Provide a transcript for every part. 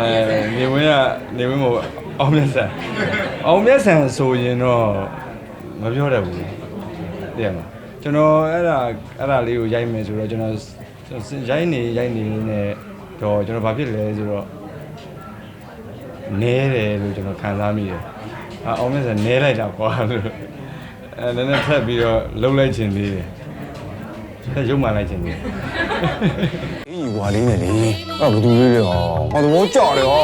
အဲနေဝင်းကနေဝင်းမို့အောင်မြတ်ဆန်အောင်မြတ်ဆန်ဆိုရင်တော့မပြောတတ်ဘူးတကယ်မကျွန်တော်အဲ့ဒါအဲ့ဒါလေးကိုရိုက်မယ်ဆိုတော့ကျွန်တော်ရိုက်နေရိုက်နေနေတော့ကျွန်တော်ဘာဖြစ်လဲဆိုတော့နဲတယ်လို့ကျွန်တော်ခံစားမိတယ်အာအောင်မြတ်ဆန်နဲလိုက်တာကွာလို့အဲနည်းနည်းထပ်ပြီးတော့လှုပ်လိုက်ခြင်းသေးတယ်ထပ် ရုပ်မှန်လိုက်ခြင်းသေးတယ်အေးကွာလေးနဲ့လေအဲ့ဒါဘယ်သူလေးလဲဟောဟောသဘောကျတယ်ဟော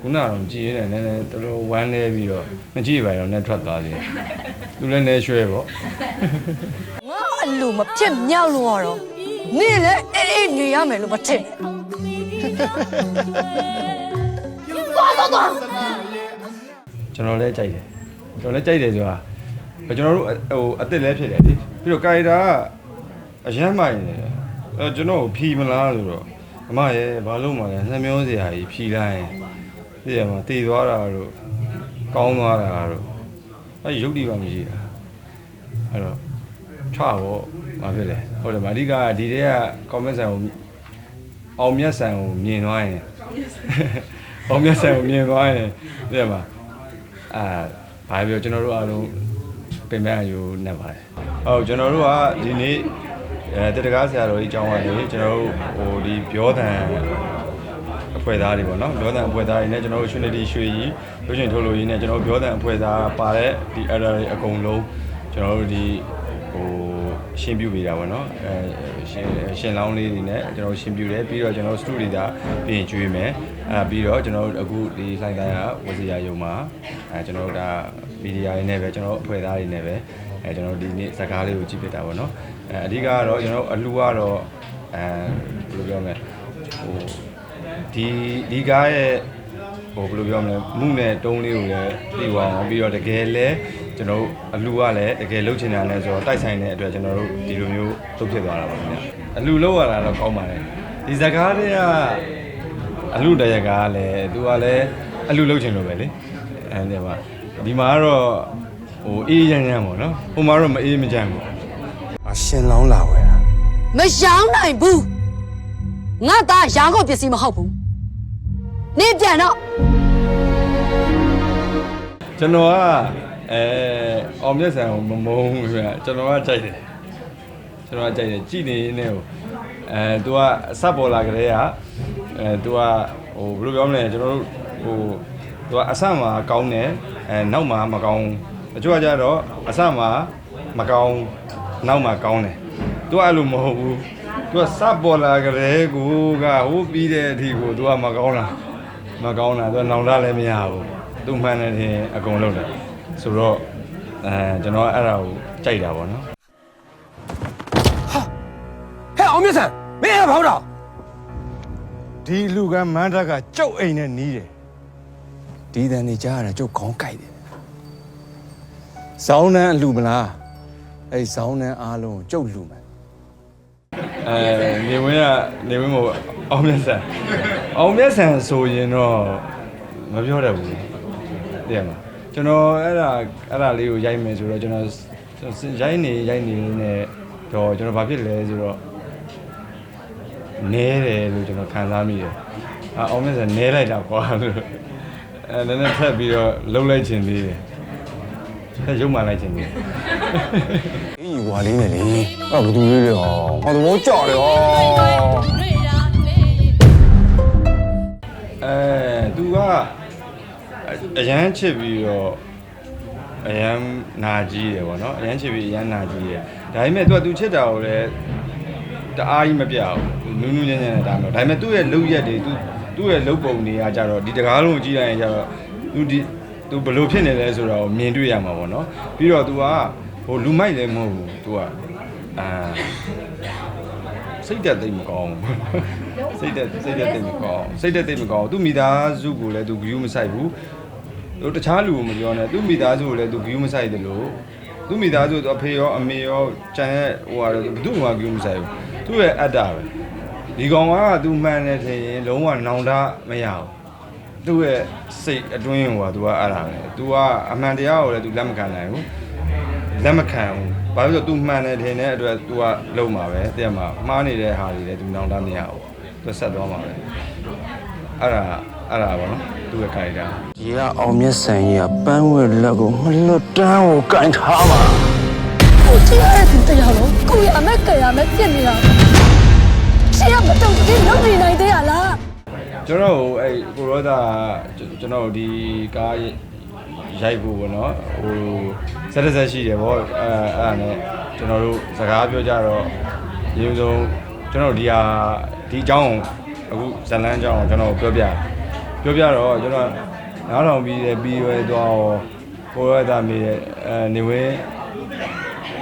ခုနကတော့ကြည်ရင်းနဲ့နည်းနည်းတော်တော်ဝမ်းနေပြီးတော့မကြည့်ပါတော့နဲ့ထွက်သွားသေးတယ်သူလည်းနေရွှဲပေါ့ငါအလိုမဖြစ်မြောက်လို့ရတော့နေလည်းအေးအေးနေရမယ်လို့မထင်သွားတော့တော့ကျွန်တော်လည်းကြိုက်တယ်ကျွန်တော်လည်းကြိုက်တယ်ဆိုတာ ကျွန်တော်တို့ဟိုအစ်စ်လည်းဖြစ်တယ်လေပြီးတော့ကာရီတာကအရမ်းမိုင်တယ်အဲကျွန်တော်ကိုဖြီမလားဆိုတော့အမရဲ့ဘာလို့မှလဲနှမျောစရာကြီးဖြီလိုက်ရင်သိရမှာတည်သွားတာတို့ကောင်းသွားတာတို့အဲရုပ်တိပါမရှိတာအဲ့တော့ချောပေါ့ဘာဖြစ်လဲဟုတ်တယ်မအဓိကဒီတည်းကကွန်မန့်ဆန်ကိုအောင်မြတ်ဆန်ကိုမြင်သွားရင်အောင်မြတ်ဆန်ကိုမြင်သွားရင်သိရမှာအာဘာပြောကျွန်တော်တို့အားလုံး ပင်ပန်းအယူနဲ့ပါတယ်ဟုတ်ကျွန်တော်တို့ကဒီနေ့အဲတတကားဆရာတော်ကြီးအကြောင်းကနေကျွန်တော်တို့ဟိုဒီပြောတန်အဖွဲ့သားတွေပေါ့နော်ပြောတန်အဖွဲ့သားတွေနဲ့ကျွန်တော်တို့ Trinity ရွှေကြီးလူချင်းထုတ်လို့ရင်းနဲ့ကျွန်တော်တို့ပြောတန်အဖွဲ့သားပါတဲ့ဒီ error တွေအကုန်လုံးကျွန်တော်တို့ဒီ ဟိုရှင်းပြပေးတာပေါ့နော်အဲရှင်းရှင်းလောင်းလေးတွေနဲ့ကျွန်တော်တို့ရှင်းပြတယ်ပြီးတော့ကျွန်တော်တို့ studio ဒါပြင်ကျွေးမယ်အဲပြီးတော့ကျွန်တော်တို့အခုဒီ slide တိုင်းကဝစီယာယုံမှာအဲကျွန်တော်တို့ဒါမီဒီယာတွေနဲ့ပဲကျွန်တော်တို့အဖွဲ့သားတွေနဲ့ပဲအဲကျွန်တော်တို့ဒီနေ့ဇာတ်ကားလေးကိုကြည့်ပြတာပေါ့နော်အဲအဓိကကတော့ကျွန်တော်တို့အလှူကတော့အဲဘယ်လိုပြောမလဲဟိုဒီဒီကားရဲ့ ဟိုဘယ်လိုပြောမလဲမှုနဲ့တုံးလေးကိုလည်းသိသွားအောင်ပြီးတော့တကယ်လဲကျွန်တော်တို့အလူကလည်းတကယ်လှုပ်ချင်တာလဲဆိုတော့တိုက်ဆိုင်တဲ့အတွက်ကျွန်တော်တို့ဒီလိုမျိုးလုပ်ဖြစ်သွားတာပါခင်ဗျအလူလောက်ရတာတော့ကောင်းပါတယ်ဒီဇကားတွေကအလူတရကားလည်းသူကလည်းအလူလှုပ်ချင်လို့ပဲလေအဲဒီမှာဒီမှာကတော့ဟိုအေးရမ်းရမ်းပေါ့နော်ဟိုမှာတော့မအေးမကြမ်းဘူးအရှင်လောင်းလာဝဲတာမရောင်းနိုင်ဘူးငါသားရောင်းကုန်ပစ္စည်းမဟုတ်ဘူး နေပြန်တော့ ကျွန်တော်ကအဲအောင်မြတ်ဆန်ကိုမမုန်းဘူးခင်ဗျကျွန်တော်ကကြိုက်တယ်ကျွန်တော်ကကြိုက်တယ်ကြည်နေနေဟိုအဲ तू ကအဆက်ပေါ်လာကြတဲ့ကအဲ तू ကဟိုဘယ်လိုပြောမလဲကျွန်တော်တို့ဟို तू ကအဆက်မှာကောင်းတယ်အဲနောက်မှာမကောင်းအချို့ကကြတော့အဆက်မှာမကောင်းနောက်မှာကောင်းတယ် तू အဲ့လိုမဟုတ်ဘူး तू ကဆက်ပေါ်လာကြတဲ့ကိုကဟိုပြီးတဲ့အထိကို तू ကမကောင်းလား မကောင်းတာသူကနောင်တလည်းမရဘူးသူမှန်တယ်ထင်အကုန်လုံးတယ်ဆိုတော့အဲကျွန်တော်အဲ့ဒါကိုကြိုက်တာပေါ့နော်ဟဲ့အောင်မြတ်ဆန်မင်းအဲ့ဒါဘောင်းတော့ဒီလူကမန်းတကကြုတ်အိမ်နဲ့နီးတယ်ဒီတန်နေကြားရတာကျုပ်ခေါင်းကိုက်တယ်ဇောင်းနှန်းအလူမလားအဲ့ဇောင်းနှန်းအားလုံးကိုကျုပ်လူမယ်အဲနေဝင်းကနေဝင်းမို့ အောင်မြတ်ဆန်အောင်မြတ်ဆန်ဆိုရင်တော့မပြောတတ်ဘူးတကယ်မကျွန်တော်အဲ့ဒါအဲ့ဒါလေးကိုရိုက်မယ်ဆိုတော့ကျွန်တော်ရိုက်နေရိုက်နေနေတော့ကျွန်တော်ဘာဖြစ်လဲဆိုတော့နဲတယ်လို့ကျွန်တော်ခံစားမိတယ်အာအောင်မြတ်ဆန်နဲလိုက်တာကွာလို့အဲနည်းနည်းထပ်ပြီးတော့လှုပ်လိုက်ခြင်းသေးတယ်ထပ်ရုပ်မှန်လိုက်ခြင်းသေးတယ်အေးကွာလေးနဲ့လေအဲ့ဒါဘယ်သူလေးလဲဟောဟောသဘောကျတယ်ဟော သူကအရန်ချစ်ပြီးတော့အရန်နာကြီးတယ်ဗောနော်အရန်ချစ်ပြီးအရန်နာကြီးတယ်ဒါပေမဲ့သူကသူချစ်တာကိုလည်းတအားကြီးမပြဘူးနူးနူးညံ့ညံ့နဲ့ဒါမျိုးဒါပေမဲ့သူ့ရဲ့လုပ်ရက်တွေသူသူ့ရဲ့လုပ်ပုံတွေကကြတော့ဒီတကားလုံးကိုကြည့်လိုက်ရင်ကြတော့သူဒီသူဘလို့ဖြစ်နေလဲဆိုတော့မြင်တွေ့ရမှာဗောနော်ပြီးတော့သူကဟိုလူမိုက်လည်းမဟုတ်ဘူးသူကအာစိတ်သက်သိပ်မကောင်းဘူး စိတ်သက်စိတ်သက်သိပ်မကောင်းစိတ်သက်သိပ်မကောင်းသူမိသားစုကိုလည်းသူ view မဆိုင်ဘူးသူတခြားလူကိုမပြောနဲ့သူမိသားစုကိုလည်းသူ view မဆိုင်တယ်လို့သူမိသားစုသူအဖေရောအမေရောကျန်ရဲ့ဟိုဟာတော့ဘယ်သူမှ view မဆိုင်ဘူးသူ့ရဲ့အတ္တပဲဒီကောင်ကသူမှန်တယ်ထင်ရင်လုံးဝနောင်တမရဘူးသူ့ရဲ့စိတ်အတွင်းဟိုဟာ तू ကအဲ့ဒါပဲ तू ကအမှန်တရားကိုလည်း तू လက်မခံနိုင်ဘူး လက်မခံဘူးဘာလို့လဲဆိုတော့ तू မှန်တယ်ထင်တဲ့အတွက် तू ကလုံမှာပဲတဲ့မှာမှားနေတဲ့ဟာတွေလည်း तू နောင်တမရဘူး तू ဆက်သွားမှာပဲအဲ့ဒါအဲ့ဒါပေါ့နော် तू ရဲ့ character ဒီကအောင်မြတ်ဆန်ကြီးကပန်းဝဲလက်ကိုမလွတ်တမ်းကိုကင်ထားပါကိုကြည့်ရတဲ့သူတရားလုံးကိုရအမက်ကရမဲ့ပြစ်နေတာရှင်းရမတော့ဒီလုံးနေနိုင်သေးရလားကျွန်တော်တို့အဲ့ကိုရောသားကျွန်တော်တို့ဒီကားရိုက်ဖို့ပေါ့နော်ဟိုဆက်တစ်ဆက်ရှိတယ်ဗောအဲအဲ့ဒါနဲ့ကျွန်တော်တို့စကားပြောကြတော့ရေဆုံးကျွန်တော်တို့ဒီဟာ ဒီအကြောင်းကိုအခုဇလန်းအကြောင်းကိုကျွန်တော်ပြောပြပြောပြတော့ကျွန်တော်နားထောင်ပြီးတယ်ပြီးရွယ်သွားတော့ကိုရောသားမေးတဲ့အဲနေဝဲ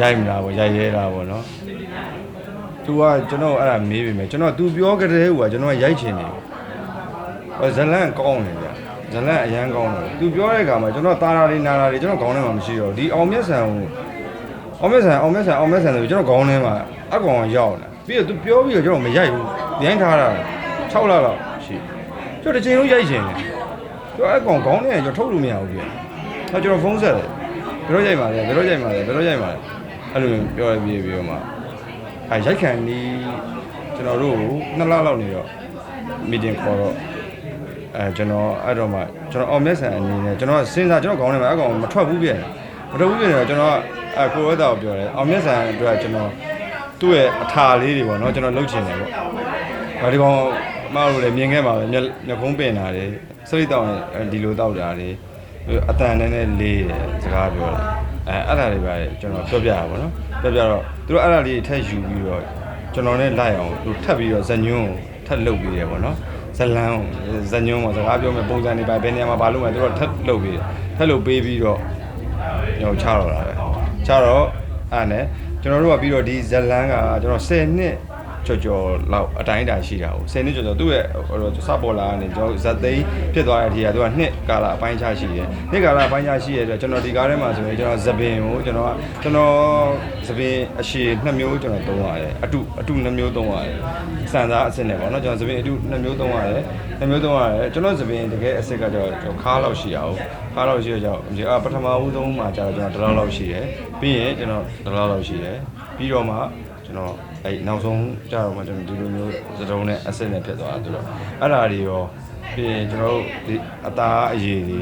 ရိုက်မလားဗောရိုက်ရဲလားဗောနော် तू ကကျွန်တော်အဲ့ဒါမေးပြီမယ်ကျွန်တော် तू ပြောကြတဲ့ဟိုကကျွန်တော်ကရိုက်ချင်နေတယ်ဟိုဇလန်ကောင်းတယ်ဗျဇလန်အရန်ကောင်းတယ်သူပြောတဲ့အခါမှာကျွန်တော်တာရာလေးနာရာလေးကျွန်တော်ခေါင်းထဲမှာမရှိတော့ဒီအောင်မြတ်ဆန်ကိုအောင်မြတ်ဆန်အောင်မြတ်ဆန်အောင်မြတ်ဆန်ဆိုကျွန်တော်ခေါင်းထဲမှာအကောင်ရောက်လာပြီးတော့သူပြောပြီးတော့ကျွန်တော်မရိုက်ဘူး ရိုင်းထားတာ6လလောက်ရှိကျွန်တော်တစ်ချိန်လုံးရိုက်ရှင်တယ်ကျွန်တော်အကောင်ခေါင်းထဲကကျွန်တော်ထုတ်လို့မရဘူးပြတော့ကျွန်တော်ဖုန်းဆက်တယ်ဘယ်တော့ရိုက်ပါလဲဘယ်တော့ရိုက်ပါလဲဘယ်တော့ရိုက်ပါလဲအဲ့လိုပြောရပြီးပြီးတော့မှအဲရိုက်ခံဒီကျွန်တော်တို့နှစ်လလောက်နေတော့ meeting ခေါ်တော့အဲကျွန်တော်အဲ့တော့မှကျွန်တော်အောင်မြတ်ဆန်အနေနဲ့ကျွန်တော်စဉ်းစားကျွန်တော်ခေါင်းထဲမှာအကောင်မထွက်ဘူးပြန်မထွက်ဘူးပြန်တော့ကျွန်တော်ကအကိုဝဲတာကိုပြောတယ်အောင်မြတ်ဆန်အတွက်ကျွန်တော်သူ့ရဲ့အထာလေးတွေပေါ့နော်ကျွန်တော်လှုပ်ချင်တယ်ပေါ့ ဒါဒီကောင်မအားလို့လည်းမြင်ခဲ့ပါပဲမျက်မျက်ခုံးပင်တာတွေစရိတ်တောင်းဒီလိုတောက်တာတွေအတန်နဲ့နဲ့လေးတယ်စကားပြောတယ်အဲအဲ့ဒါတွေပဲကျွန်တော်ပြောပြတာပေါ့နော်ပြောပြတော့သူတို့အဲ့ဒါလေးထက်ယူပြီးတော့ကျွန်တော်နဲ့လိုက်အောင်သူထပ်ပြီးတော့ဇညွန်းကိုထပ်လုပ်ပြီးတယ်ပေါ့နော်ဇလန်းဇညုံပေါ့စကားပြောမယ်ပုံစံတွေပါဘယ်နေရာမှာဘာလို့မှသူတို့ထပ်လုပ်ပြီးတယ်ထပ်လုပ်ပေးပြီးတော့ညောချတော့တာပဲချတော့အဲ့နဲ့ကျွန်တော်တို့ကပြီးတော့ဒီဇလန်းကကျွန်တော်10နှစ် ကျော်ကျော်လောက်အတိုင်းအတာရှိတာကို10နှစ်ကျော်ကျော်သူ့ရဲ့ဟိုစပေါ်လာကနေကျွန်တော်ဇက်သိန်းဖြစ်သွားတဲ့အထိကသူကနှစ်ကာလအပိုင်းခြားရှိတယ်နှစ်ကာလအပိုင်းခြားရှိရတဲ့ကျွန်တော်ဒီကားထဲမှာဆိုရင်ကျွန်တော်ဇပင်ကိုကျွန်တော်ကကျွန်တော်ဇပင်အရှည်နှစ်မျိုးကျွန်တော်သုံးရတယ်အတုအတုနှစ်မျိုးသုံးရတယ်စံစားအစစ်နဲ့ပေါ့နော်ကျွန်တော်ဇပင်အတုနှစ်မျိုးသုံးရတယ်နှစ်မျိုးသုံးရတယ်ကျွန်တော်ဇပင်တကယ်အစစ်ကကျွန်တော်ခါလောက်ရှိရအောင်ခါလောက်ရှိရကြတော့ဒီအပထမဦးဆုံးမှာကျတော့ကျွန်တော်တစ်လောက်လောက်ရှိတယ်ပြီးရင်ကျွန်တော်တစ်လောက်လောက်ရှိတယ်ပြီးတော့မှကျွန် တော်အဲ့နောက်ဆုံးကျတော့မှကျွန်တော်ဒီလိုမျိုးသတုံးနဲ့အစစ်နဲ့ဖြစ်သွားတာဆိုတော့အဲ့ဒါတွေရောပြီးရင်ကျွန်တော်တို့ဒီအသားအရည်တွေ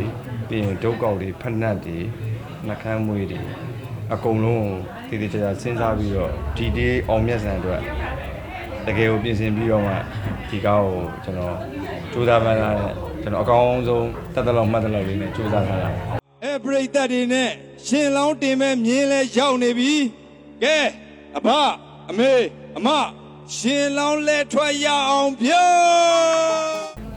ပြီးရင်ဒုတ်ကောက်တွေဖက်နှက်တွေနှာခမ်းမွေးတွေအကုန်လုံးကိုတည်တည်ချာချာစဉ်းစားပြီးတော့ဒီဒီအောင်မြတ်ဆန်အတွက်တကယ်ကိုပြင်ဆင်ပြီးတော့မှဒီကားကိုကျွန်တော်စူးစမ်းမှန်းလာတဲ့ကျွန်တော်အကောင်းဆုံးတက်တက်လောက်မှတ်တက်လောက်လေးနဲ့စူးစမ်းထားတာအဲပရိသတ်တွေနဲ့ရှင်လောင်းတင်မဲ့မြင်းလဲရောက်နေပြီကဲအဖ အမေအမရှင်လောင်းလဲထွက်ရအောင်ပြော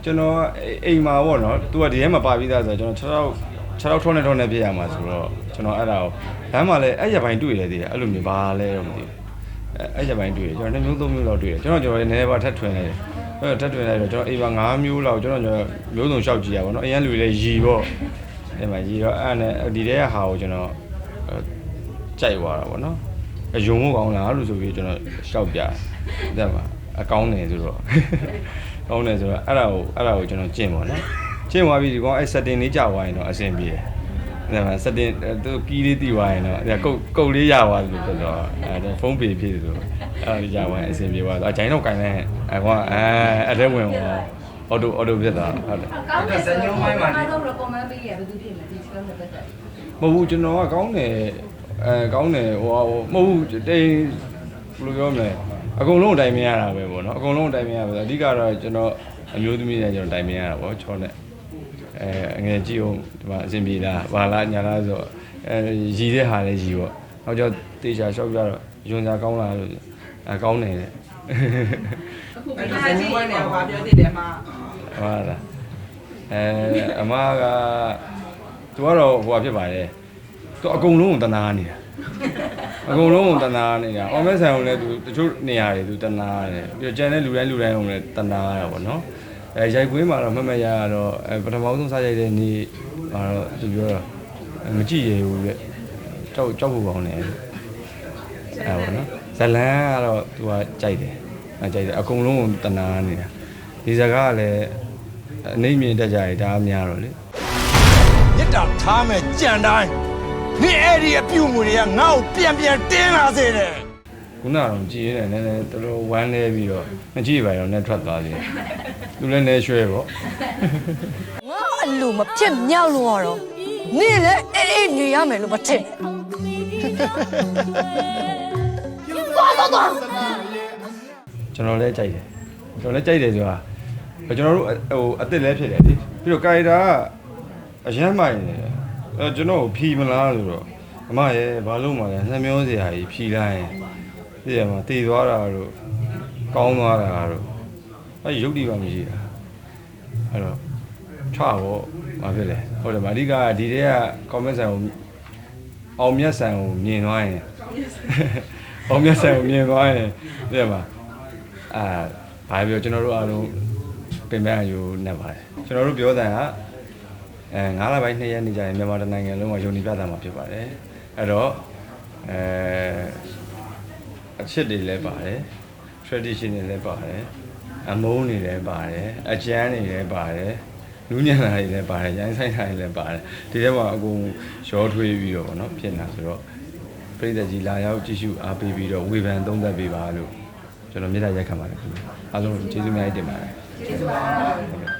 ကျွန်တော်ကအိမ်မှာပေါ့နော်သူကဒီထဲမှာပါပြီးသားဆိုတော့ကျွန်တော်6ထောက်6ထောက်ထုံးနဲ့ထုံးနဲ့ပြည့်ရမှာဆိုတော့ကျွန်တော်အဲ့ဒါကိုလမ်းမှာလည်းအဲ့ရပိုင်းတွေ့ရတယ်အဲ့လိုမျိုးပါလဲတော့မသိဘူးအဲ့အဲ့ရပိုင်းတွေ့တယ်ကျွန်တော်2မျိုး3မျိုးလောက်တွေ့တယ်ကျွန်တော်ကျွန်တော်လည်းနည်းနည်းပါထပ်ထွင်လိုက်တယ်အဲ့တော့ထပ်ထွင်လိုက်တော့ကျွန်တော်အိမ်မှာ5မျိုးလောက်ကျွန်တော်ကျွန်တော်မျိုးစုံလျှောက်ကြည့်ရပါတော့အရင်လူတွေလည်းရီပေါ့အဲ့မှာရီတော့အဲ့နဲ့ဒီထဲကဟာကိုကျွန်တော်ကြိုက်သွားတာပေါ့နော် အယုံမို့ကောင်းလားလို့ဆိုပြီးကျွန်တော်လျှောက်ပြတယ်မှာအကောင်းနေဆိုတော့ကောင်းတယ်ဆိုတော့အဲ့ဒါကိုအဲ့ဒါကိုကျွန်တော်ကျင့်ပါနော်ကျင့်သွားပြီဒီကောင်အဲ့ setting လေးကြာသွားရင်တော့အဆင်ပြေတယ်အဲ့ဒါ setting သူကီးလေးတည်သွားရင်တော့အဲ့ကုတ်ကုတ်လေးရသွားတယ်လို့ပြောတော့အဲ့ဒါဖုန်းပေဖြစ်တယ်ဆိုအဲ့ဒါလေးကြာသွားရင်အဆင်ပြေသွားတော့အဂျိုင်းတော့ကင်လိုက်အဲ့ကောင်အဲအဲ့ထဲဝင်သွားအော်တိုအော်တိုဖြစ်သွားဟုတ်တယ်ကောင်းတဲ့ဇညုံမိုင်းမှာအားလုံး recommend ပေးရဘယ်သူဖြစ်မလဲဒီ skill နဲ့ပတ်သက်မဟုတ်ဘူးကျွန်တော်ကကောင်းတယ် အဲကောင်းတယ်ဟိုဟိုမဟုတ်ဘူးတိန်ဘယ်လိုပြောမလဲအကုန်လုံးအတိုင်းမရတာပဲပေါ့နော်အကုန်လုံးအတိုင်းမရပါဘူးအဓိကတော့ကျွန်တော်အမျိုးသမီးနဲ့ကျွန်တော်အတိုင်းမရတာပေါ့ချောနဲ့အဲအငယ်ကြည့်အောင်ဒီမှာအဆင်ပြေလားဘာလားညာလားဆိုတော့အဲရည်တဲ့ဟာလည်းရည်ပေါ့နောက်ကျတေချာရှော့ပြတော့ယွန်စာကောင်းလားလို့အဲကောင်းတယ်တဲ့အခုဒီဇညုံမိုင်းနဲ့ဘာပြောသေးတယ်မှာဟုတ်လားအဲအမကသူကတော့ဟိုဟာဖြစ်ပါတယ် သူအကုန်လုံးကိုတနာနေတာအကုန်လုံးကိုတနာနေတာအော်မဲဆန်ကိုလည်းသူတချို့နေရာတွေသူတနာတယ်ပြီးတော့ကျန်တဲ့လူတိုင်းလူတိုင်းကိုလည်းတနာရတာပေါ့နော်အဲရိုက်ကွင်းမှာတော့မမရရတော့အဲပထမဆုံးစားရိုက်တဲ့နေ့မှာတော့သူပြောတော့မကြည့်ရဘူးတဲ့ကြောက်ကြောက်ဖို့ကောင်းတယ်အဲပေါ့နော်ဇလန်ကတော့သူကကြိုက်တယ်အဲကြိုက်တယ်အကုန်လုံးကိုတနာနေတာဒီဇာကကလည်းအနေမြင့်တက်ကြရတာများတော့လေမြစ်တာထားမဲ့ကြံတိုင်း နေအဲ့ဒီအပြုတ်မှုတွေကငါ့ကိုပြန်ပြန်တင်းလာစေတယ်ခုနကတော့ကြည်ရဲတယ်နည်းနည်းတော်တော်ဝမ်းနေပြီးတော့မကြည့်ပါတော့နဲ့ထွက်သွားသေးတယ်သူလည်းနေရွှဲပေါ့ငါအလိုမဖြစ်မြောက်လို့ရတော့နင့်လည်းအေးအေးနေရမယ်လို့မထင်သွားသွားသွားကျွန်တော်လည်းကြိုက်တယ်ကျွန်တော်လည်းကြိုက်တယ်ဆိုတာကျွန်တော်တို့ဟိုအစ်စ်လည်းဖြစ်တယ်လေပြီးတော့ကာရီတာကအရမ်းမိုင်နေတယ် အဲကျွန်တော်ဖြီမလားလို့တော့အမရဲ့ဘာလို့မှလဲနှမျောစရာကြီးဖြီလိုက်ရင်သိရမှာတည်သွားတာတို့ကောင်းသွားတာတို့အဲရုပ်တိပါမရှိတာအဲ့တော့ချော့ဘာဖြစ်လဲဟုတ်တယ်ဗာအဓိကဒီတည်းက comment ဆန်ကိုအောင်မြတ်ဆန်ကိုမြင်သွားရင်အောင်မြတ်ဆန်ကိုမြင်သွားရင်သိရမှာအာဘာပြောကျွန်တော်တို့အားလုံးပင်ပန်းအယူနဲ့ပါတယ်ကျွန်တော်တို့ပြောတဲ့က အဲ9လပိုင်း2ရက်နေကြရင်မြန်မာတိုင်းနိုင်ငံလုံးကယုံကြည်ပြတာမှာဖြစ်ပါတယ်အဲ့တော့အဲအချစ်တွေလည်းပါတယ် tradition တွေလည်းပါတယ်အမုန်းတွေလည်းပါတယ်အကျန်းတွေလည်းပါတယ်လူညံတာတွေလည်းပါတယ်ရိုင်းဆိုင်တာတွေလည်းပါတယ်ဒီထဲမှာအကုန်ရောထွေးပြီးတော့ဗောနော်ဖြစ်နေတာဆိုတော့ပြည်သက်ကြီးလာရောက်ကြည့်ရှုအားပေးပြီးတော့ဝေဖန်သုံးသပ်ပေးပါလို့ကျွန်တော်မြေတားရက်ခံပါတယ်ခင်ဗျာအားလုံးကျေးဇူးအများကြီးတင်ပါတယ်